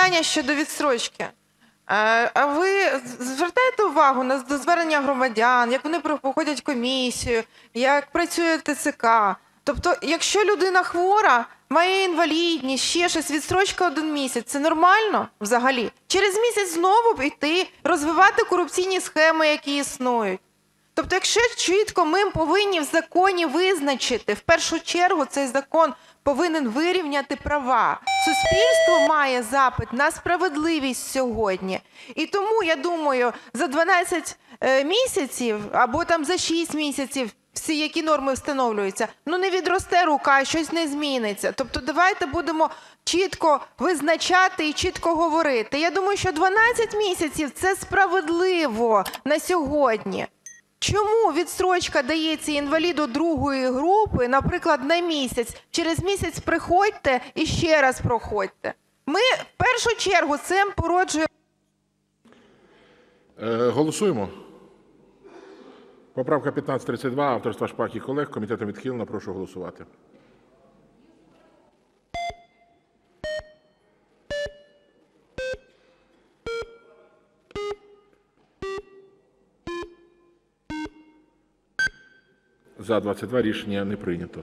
питання щодо відстрочки. Е, А ви звертаєте увагу на звернення громадян, як вони проходять комісію, як працює ТЦК? Тобто, якщо людина хвора, має інвалідність, ще щось, відстрочка один місяць, це нормально взагалі? Через місяць знову йти розвивати корупційні схеми, які існують. Тобто, якщо чітко ми повинні в законі визначити, в першу чергу цей закон повинен вирівняти права. Суспільство має запит на справедливість сьогодні. І тому, я думаю, за 12 е, місяців або там за 6 місяців, всі які норми встановлюються, ну не відросте рука, щось не зміниться. Тобто давайте будемо чітко визначати і чітко говорити. Я думаю, що 12 місяців – це справедливо на сьогодні. Чому відстрочка дається інваліду другої групи, наприклад, на місяць? Через місяць приходьте і ще раз проходьте. Ми в першу чергу цим породжуємо. Е, Голосуємо. Поправка 1532, авторства Шпак і колег. Комітетом відхилена. Прошу голосувати. За 22 рішення не прийнято.